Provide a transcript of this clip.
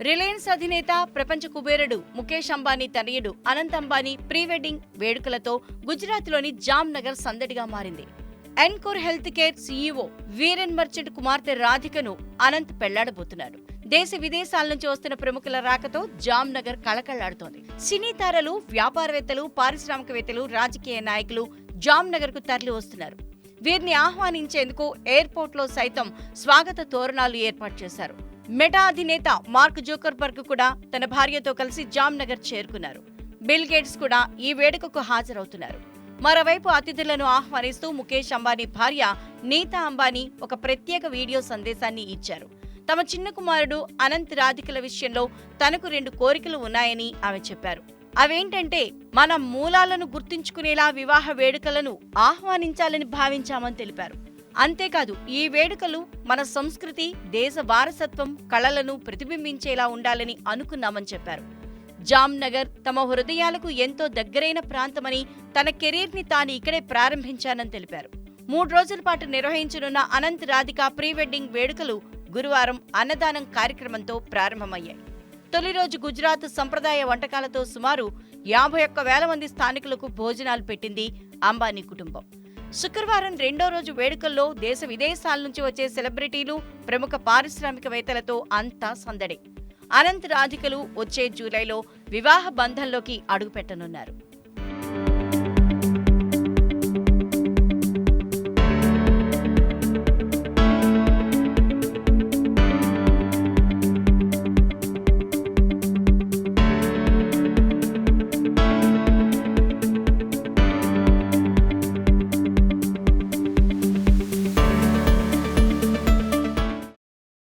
Reliance అధినేత ప్రపంచ కుబేరుడు ముఖేష్ అంబానీ తనయుడు అనంత్ అంబానీ ప్రీ వెడ్డింగ్ వేడుకలతో గుజరాత్లోని జామ్నగర్ సందడిగా మారింది. Encore health care CEO Viren Merchant కుమార్తె రాధికను అనంత్ పెళ్ళాడబోతున్నారు. దేశ విదేశాల నుంచి వస్తున్న ప్రముఖుల రాకతో జామ్నగర్ కళకళ్ళాడుతోంది. సినీ తారలు వ్యాపారవేత్తలు పారిశ్రామికవేత్తలు రాజకీయ నాయకులు జామ్కు తరలి వస్తున్నారు. వీరిని ఆహ్వానించేందుకు ఎయిర్పోర్ట్లో సైతం స్వాగత తోరణాలు ఏర్పాటు చేశారు. మెటా అధినేత మార్క్ జోకర్బర్గ్ కూడా తన భార్యతో కలిసి జామ్నగర్ చేరుకున్నారు. బిల్ గేట్స్ కూడా ఈ వేడుకకు హాజరవుతున్నారు. మరోవైపు అతిథులను ఆహ్వానిస్తూ ముఖేష్ అంబానీ భార్య నీతా అంబానీ ఒక ప్రత్యేక వీడియో సందేశాన్ని ఇచ్చారు. తమ చిన్న కుమారుడు అనంత్ రాధికల విషయంలో తనకు రెండు కోరికలు ఉన్నాయని ఆమె చెప్పారు. అవేంటంటే మన మూలాలను గుర్తుంచుకునేలా వివాహ వేడుకలను ఆహ్వానించాలని భావించామని తెలిపారు. అంతేకాదు ఈ వేడుకలు మన సంస్కృతి దేశ వారసత్వం కళలను ప్రతిబింబించేలా ఉండాలని అనుకున్నామని చెప్పారు. జామ్నగర్ తమ హృదయాలకు ఎంతో దగ్గరైన ప్రాంతమని తన కెరీర్ని తాను ఇక్కడే ప్రారంభించానని తెలిపారు. మూడు రోజుల పాటు నిర్వహించనున్న అనంత్ రాధిక ప్రీ వెడ్డింగ్ వేడుకలు గురువారం అన్నదానం కార్యక్రమంతో ప్రారంభమయ్యాయి. తొలి రోజు గుజరాత్ సంప్రదాయ వంటకాలతో సుమారు యాభై ఒక్క వేల మంది స్థానికులకు భోజనాలు పెట్టింది అంబానీ కుటుంబం. శుక్రవారం రెండో రోజు వేడుకల్లో దేశ విదేశాల నుంచి వచ్చే సెలబ్రిటీలు ప్రముఖ పారిశ్రామికవేత్తలతో అంతా సందడి. అనంత్ రాధికలు వచ్చే జూలైలో వివాహ బంధంలోకి అడుగుపెట్టనున్నారు.